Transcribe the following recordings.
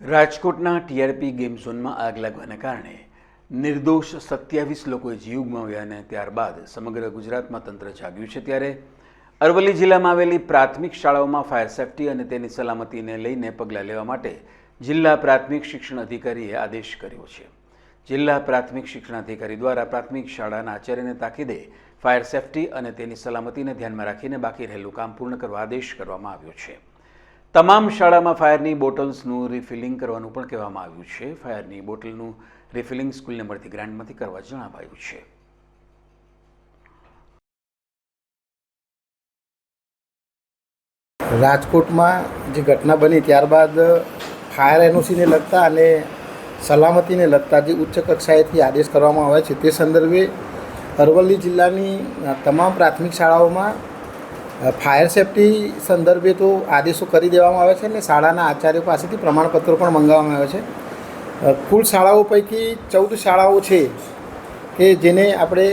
રાજકોટના TRP game ઝોનમાં આગ લાગવાના કારણે નિર્દોષ સત્યાવીસ લોકોએ જીવ ગુમાવ્યા અને ત્યારબાદ સમગ્ર ગુજરાતમાં તંત્ર જાગ્યું છે ત્યારે અરવલ્લી જિલ્લામાં આવેલી પ્રાથમિક શાળાઓમાં ફાયર સેફટી અને તેની સલામતીને લઈને પગલાં લેવા માટે જિલ્લા પ્રાથમિક શિક્ષણ અધિકારીએ આદેશ કર્યો છે. જિલ્લા પ્રાથમિક શિક્ષણ અધિકારી દ્વારા પ્રાથમિક શાળાના આચાર્યને તાકીદે ફાયર સેફટી અને તેની સલામતીને ધ્યાનમાં રાખીને બાકી રહેલું કામ પૂર્ણ કરવા આદેશ કરવામાં આવ્યો છે. તમામ શાળામાં ફાયરની બોટલ્સનું રિફિલિંગ કરવાનું પણ કહેવામાં આવ્યું છે. ફાયરની બોટલનું રિફિલિંગ સ્કૂલને મળતી ગ્રાન્ટમાંથી કરવા જણાવાયું છે. રાજકોટમાં જે ઘટના બની ત્યારબાદ ફાયર એનઓસીને લગતા અને સલામતીને લગતા જે ઉચ્ચ કક્ષાએથી આદેશ કરવામાં આવે છે, તે સંદર્ભે અરવલ્લી જિલ્લાની તમામ પ્રાથમિક શાળાઓમાં ફાયર સેફટી સંદર્ભે તો આદેશો કરી દેવામાં આવે છે અને શાળાના આચાર્યો પાસેથી પ્રમાણપત્રો પણ મંગાવવામાં આવે છે. કુલ શાળાઓ પૈકી ચૌદ શાળાઓ છે કે જેને આપણે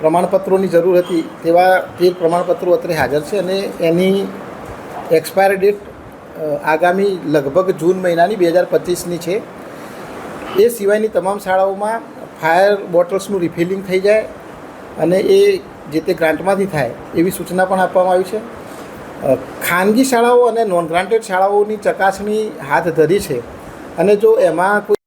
પ્રમાણપત્રોની જરૂર હતી તેવા તે પ્રમાણપત્રો અત્રે હાજર છે અને એની એક્સપાયર ડેટ આગામી લગભગ જૂન મહિનાની બે હજાર પચીસની છે. એ સિવાયની તમામ શાળાઓમાં ફાયર બોટલ્સનું રિફિલિંગ થઈ જાય અને એ જે તે ગ્રાન્ટમાંથી થાય એવી સૂચના પણ આપવામાં આવી છે. ખાનગી શાળાઓ અને નોન ગ્રાન્ટેડ શાળાઓની ચકાસણી હાથ ધરી છે અને જો એમાં કોઈ